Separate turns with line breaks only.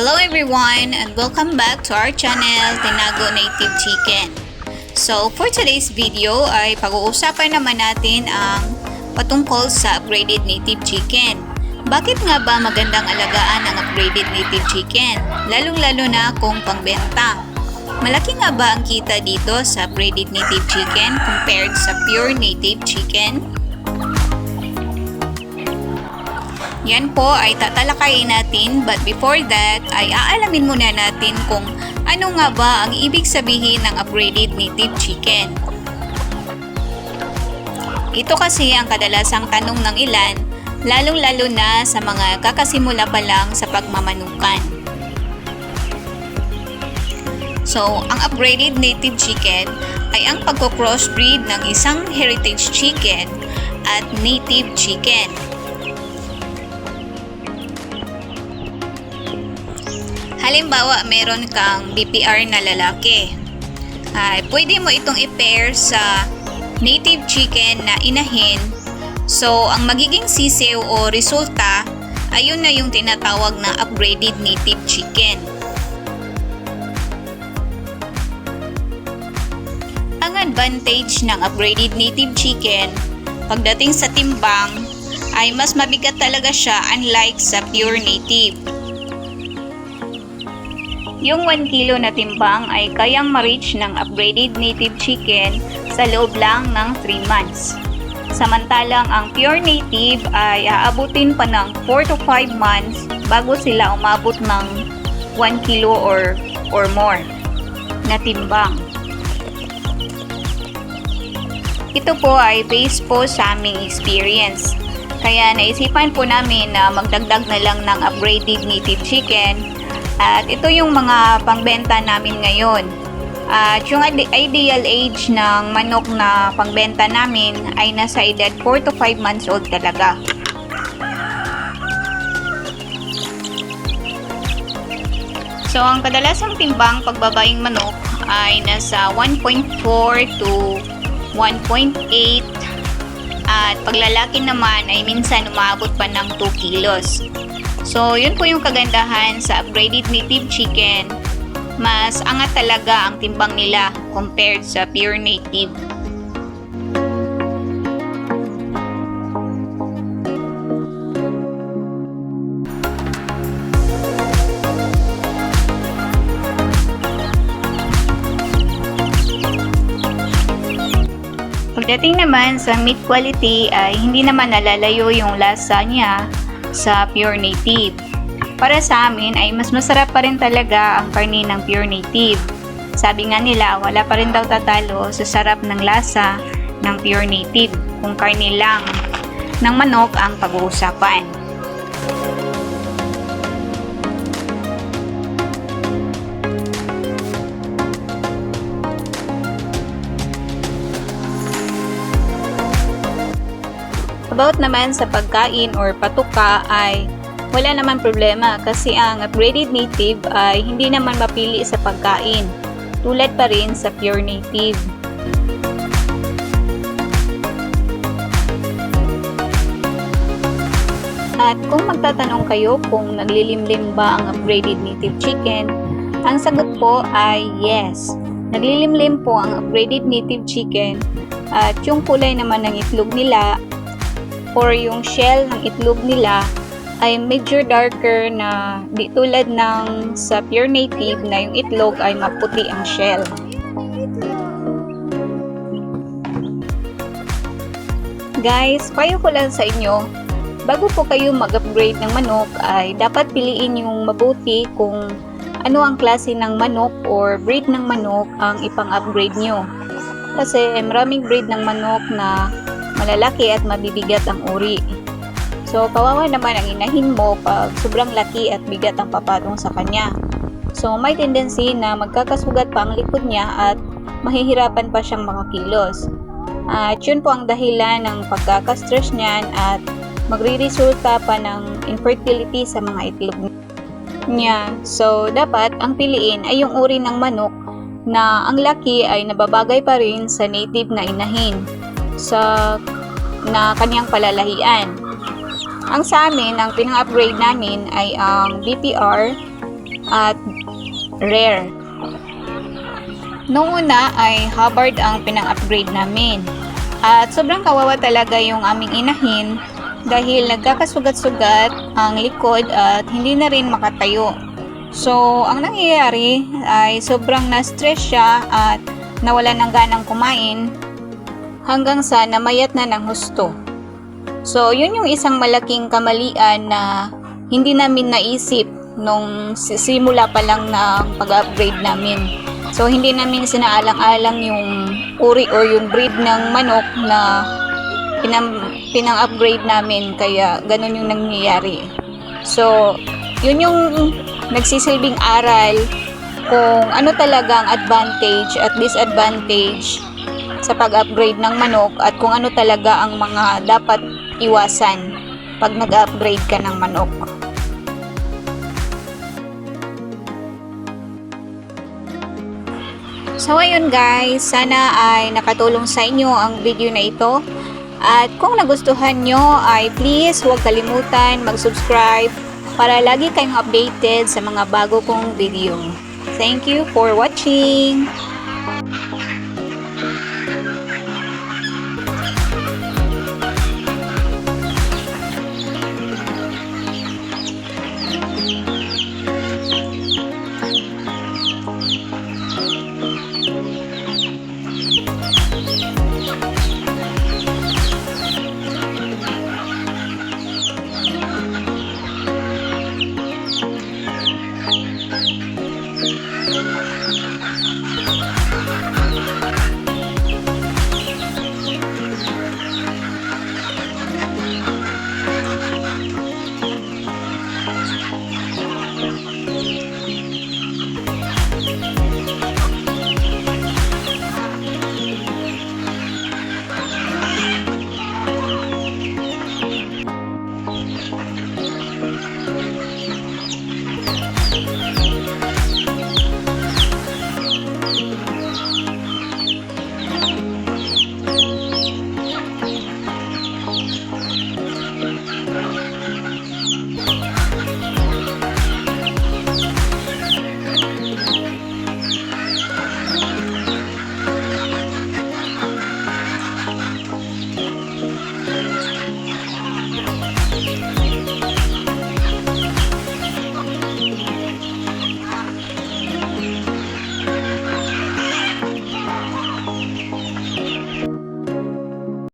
Hello everyone and welcome back to our channel, Tinago Native Chicken. So for today's video ay pag-uusapan naman natin ang patungkol sa upgraded native chicken. Bakit nga ba magandang alagaan ang upgraded native chicken? Lalong-lalo na kung pangbenta. Malaki nga ba ang kita dito sa upgraded native chicken compared sa pure native chicken? Yan po ay tatalakayin natin but before that ay aalamin muna natin kung ano nga ba ang ibig sabihin ng upgraded native chicken. Ito kasi ang kadalasang tanong ng ilan, lalong-lalo na sa mga kakasimula pa lang sa pagmamanukan. So, ang upgraded native chicken ay ang pagko-crossbreed ng isang heritage chicken at native chicken. Halimbawa, meron kang BPR na lalaki. Ay, pwede mo itong i-pair sa native chicken na inahin. So, ang magiging sisiw o resulta, ayun na yung tinatawag na upgraded native chicken. Ang advantage ng upgraded native chicken, pagdating sa timbang, ay mas mabigat talaga siya unlike sa pure native. Yung 1 kilo na timbang ay kayang ma-reach ng upgraded native chicken sa loob lang ng 3 months. Samantalang ang pure native ay aabutin pa ng 4 to 5 months bago sila umabot ng 1 kilo or, or more na timbang. Ito po ay based po sa aming experience. Kaya naisipan po namin na magdagdag na lang ng upgraded native chicken at ito yung mga pangbenta namin ngayon. At yung ide- ideal age ng manok na pangbenta namin ay nasa edad 4 to 5 months old talaga. So, ang kadalasang timbang pagbabaing manok ay nasa 1.4 to 1.8 at paglalaki naman ay minsan umabot pa ng 2 kilos. So, yun po yung kagandahan sa upgraded native chicken. Mas angat talaga ang timbang nila compared sa pure native. Pagdating naman sa meat quality ay hindi naman nalalayo yung lasa niya sa pure native. Para sa amin ay mas masarap pa rin talaga ang karne ng pure native. Sabi nga nila, wala pa rin daw tatalo sa sarap ng lasa ng pure native kung karne lang ng manok ang pag-uusapan. About naman sa pagkain or patuka ay wala naman problema kasi ang upgraded native ay hindi naman mapili sa pagkain tulad pa rin sa pure native. At kung magtatanong kayo kung naglilimlim ba ang upgraded native chicken, ang sagot po ay yes. Naglilimlim po ang upgraded native chicken at yung kulay naman ng itlog nila or yung shell ng itlog nila ay medyo darker na di tulad ng sa pure native na yung itlog ay maputi ang shell. Guys, payo ko lang sa inyo, bago po kayo mag-upgrade ng manok ay dapat piliin yung mabuti kung ano ang klase ng manok or breed ng manok ang ipang-upgrade nyo. Kasi maraming breed ng manok na malalaki at mabibigat ang uri. So, kawawa naman ang inahin mo pag sobrang laki at bigat ang papatong sa kanya. So, may tendency na magkakasugat pa ang likod niya at mahihirapan pa siyang makakilos. At yun po ang dahilan ng pagkakastress niyan at magre-resulta pa ng infertility sa mga itlog niya. So, dapat ang piliin ay yung uri ng manok na ang laki ay nababagay pa rin sa native na inahin sa na kanyang palalahian. Ang sa amin, ang pinang-upgrade namin ay ang BPR at rare. Noong una ay Hubbard ang pinang-upgrade namin. At sobrang kawawa talaga yung aming inahin dahil nagkakasugat-sugat ang likod at hindi na rin makatayo. So, ang nangyayari ay sobrang na-stress siya at nawala ng ganang kumain hanggang sa namayat na ng husto. So, yun yung isang malaking kamalian na hindi namin naisip nung si- simula pa lang ng pag-upgrade namin. So, hindi namin sinaalang-alang yung uri or yung breed ng manok na pinam, pinang-upgrade namin kaya ganun yung nangyayari. So, yun yung nagsisilbing aral kung ano talaga ang advantage at disadvantage sa pag-upgrade ng manok at kung ano talaga ang mga dapat iwasan pag nag-upgrade ka ng manok. So ayun guys, sana ay nakatulong sa inyo ang video na ito. At kung nagustuhan nyo ay please huwag kalimutan mag-subscribe para lagi kayong updated sa mga bago kong video. Thank you for watching!